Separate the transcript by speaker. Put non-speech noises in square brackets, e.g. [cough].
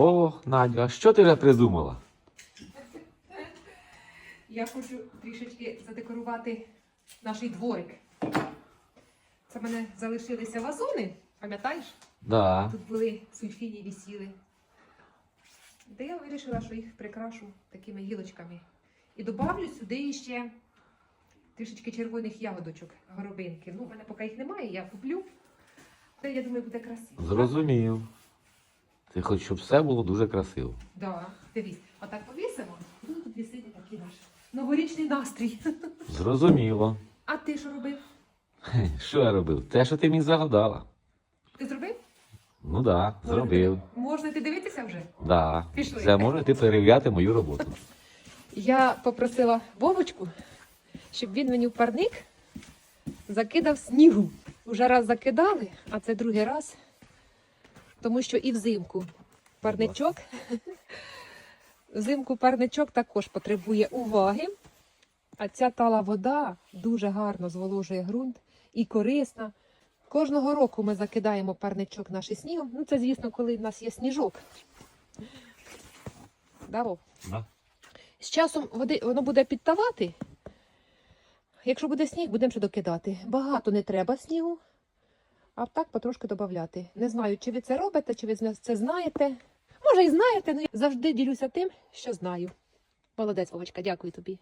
Speaker 1: О, Надя, а що ти вже придумала?
Speaker 2: Я хочу трішечки задекорувати наш дворик. Це в мене залишилися вазони, пам'ятаєш?
Speaker 1: Да.
Speaker 2: Тут були сульфіні висіли. Де я вирішила, що їх прикрашу такими гілочками. І добавлю сюди ще трішечки червоних ягодочок, горобинки. Ну, в мене поки їх немає, я куплю. Та я думаю, буде красиво.
Speaker 1: Зрозумів. Ти хочеш, щоб все було дуже красиво.
Speaker 2: Да, дивись, отак повісимо. Ну, тут висить такий наш новорічний настрій. [laughs]
Speaker 1: Зрозуміло.
Speaker 2: А ти що робив?
Speaker 1: Хе, [laughs] Що я робив? Те, що ти мені загадала.
Speaker 2: Ти зробив?
Speaker 1: Ну да, зробив.
Speaker 2: Можна ти дивитися вже?
Speaker 1: Да.
Speaker 2: Пішли.
Speaker 1: Це може ти перевіряти мою роботу.
Speaker 2: Я попросила Вовочку, щоб він мені в парник закидав снігу. Уже раз закидали, а це другий раз. Тому що і взимку парничок. [laughs] Взимку парничок також потребує уваги. А ця тала вода дуже гарно зволожує ґрунт і корисна. Кожного року ми закидаємо парничок наш із снігом. Ну, це, звісно, коли в нас є сніжок. Даво.
Speaker 1: Да.
Speaker 2: З часом води, воно буде підтавати. Якщо буде сніг, будемо ще докидати. Багато не треба снігу, а так потрошки додати. Не знаю, чи ви це робите, чи ви це знаєте. Може, і знаєте, але я завжди ділюся тим, що знаю. Молодець, Овочка, дякую тобі.